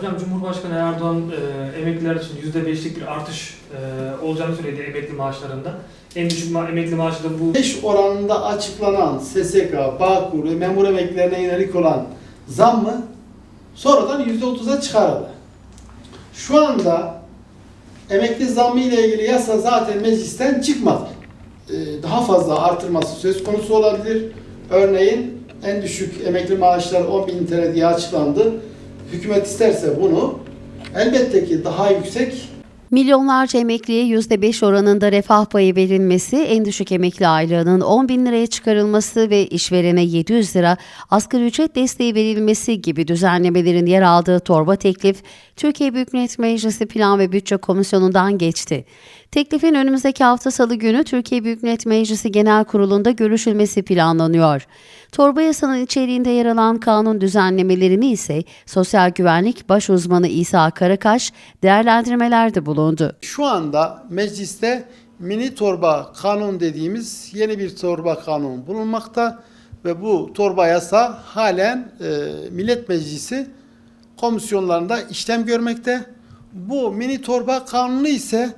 Hocam Cumhurbaşkanı Erdoğan e, emekliler için %5'lik bir artış e, olacağını söyledi emekli maaşlarında. En düşük ma- emekli maaşı da bu. 5 oranında açıklanan SSK, Bağkur ve memur emeklilerine yönelik olan zam mı sonradan %30'a çıkarıldı. Şu anda emekli zammı ile ilgili yasa zaten meclisten çıkmadı. Ee, Daha fazla artırması söz konusu olabilir. Örneğin en düşük emekli maaşları 10 bin TL diye açıklandı. Hükümet isterse bunu elbette ki daha yüksek Milyonlarca emekliye %5 oranında refah payı verilmesi, en düşük emekli aylığının 10 bin liraya çıkarılması ve işverene 700 lira asgari ücret desteği verilmesi gibi düzenlemelerin yer aldığı torba teklif, Türkiye Büyük Millet Meclisi Plan ve Bütçe Komisyonu'ndan geçti. Teklifin önümüzdeki hafta salı günü Türkiye Büyük Millet Meclisi Genel Kurulu'nda görüşülmesi planlanıyor. Torba yasanın içeriğinde yer alan kanun düzenlemelerini ise Sosyal Güvenlik Baş Uzmanı İsa Karakaş değerlendirmelerde bulundu. Şu anda mecliste mini torba kanun dediğimiz yeni bir torba kanun bulunmakta ve bu torba yasa halen e, Millet Meclisi komisyonlarında işlem görmekte. Bu mini torba kanunu ise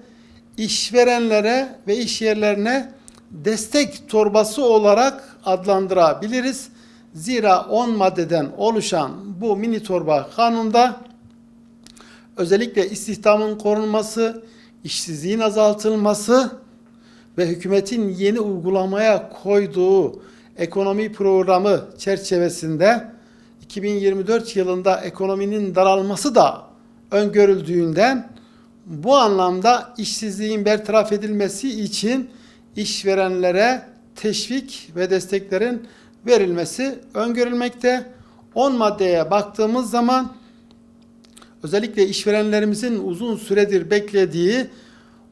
işverenlere ve iş yerlerine destek torbası olarak adlandırabiliriz. Zira 10 maddeden oluşan bu mini torba kanunda özellikle istihdamın korunması, işsizliğin azaltılması ve hükümetin yeni uygulamaya koyduğu ekonomi programı çerçevesinde 2024 yılında ekonominin daralması da öngörüldüğünden bu anlamda işsizliğin bertaraf edilmesi için işverenlere teşvik ve desteklerin verilmesi öngörülmekte. 10 maddeye baktığımız zaman özellikle işverenlerimizin uzun süredir beklediği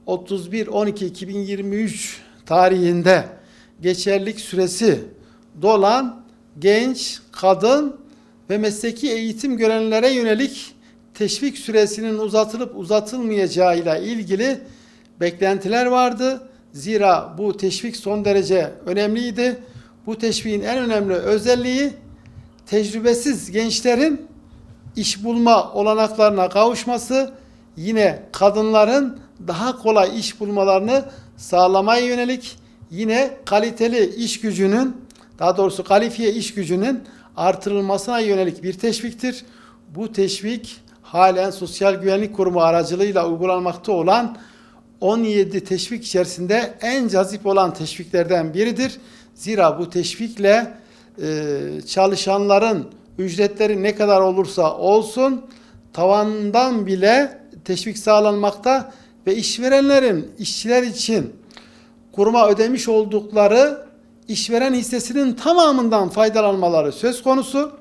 31-12-2023 tarihinde geçerlik süresi dolan genç, kadın ve mesleki eğitim görenlere yönelik teşvik süresinin uzatılıp uzatılmayacağıyla ilgili beklentiler vardı. Zira bu teşvik son derece önemliydi. Bu teşviğin en önemli özelliği tecrübesiz gençlerin iş bulma olanaklarına kavuşması, yine kadınların daha kolay iş bulmalarını sağlamaya yönelik, yine kaliteli iş gücünün, daha doğrusu kalifiye iş gücünün artırılmasına yönelik bir teşviktir. Bu teşvik halen Sosyal Güvenlik Kurumu aracılığıyla uygulanmakta olan 17 teşvik içerisinde en cazip olan teşviklerden biridir. Zira bu teşvikle e, çalışanların ücretleri ne kadar olursa olsun tavandan bile teşvik sağlanmakta ve işverenlerin işçiler için kuruma ödemiş oldukları işveren hissesinin tamamından faydalanmaları söz konusu.